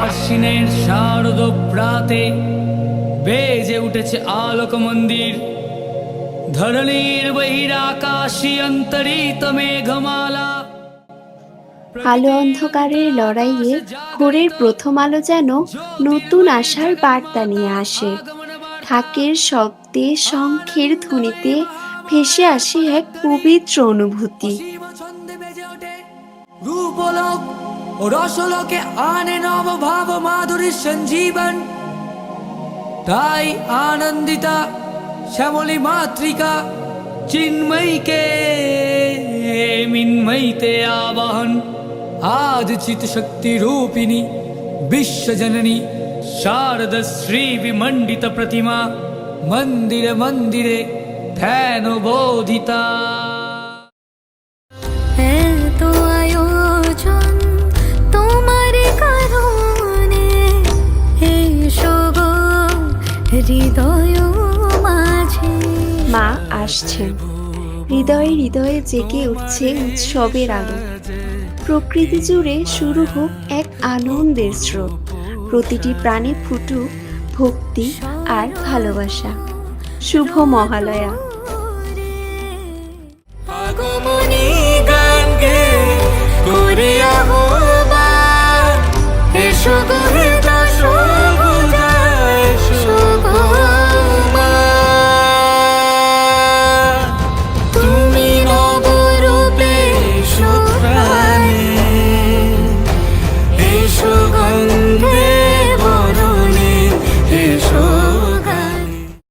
আশ্বিনের শারদ প্রাতে বেজে উঠেছে আলোক মন্দির ধরণীর বহিরাকাশী অন্তরিত মেঘমালা। আলো অন্ধকারের লড়াইয়ে ভোরের প্রথম আলো যেন নতুন আশার বার্তা নিয়ে আসে। ঢাকের শব্দে শঙ্খের ধ্বনিতে ভেসে আসে এক পবিত্র অনুভূতি। রসলোকে আনে নব ভাব মাধুরীর সঞ্জীবন। তাই আনন্দিতা শ্যামলী মাতৃকা চিন্ময়ীকে মিন্ময়ীতে আবাহন। আজ চিত শক্তি রূপিণী বিশ্বজননী শারদ শ্রী বিমণ্ডিত প্রতিমা মন্দিরে মন্দিরে ধ্যান বোধিতা হৃদয় মাঝে। মা আসছেন হৃদয়ে হৃদয়ে জেগে উঠছে উৎসবের আলো। প্রকৃতি জুড়ে শুরু হোক এক আনন্দের স্রোত। প্রতিটি প্রাণে ফুটুক ভক্তি আর ভালোবাসা। শুভ মহালয়া। আগমনী গান গো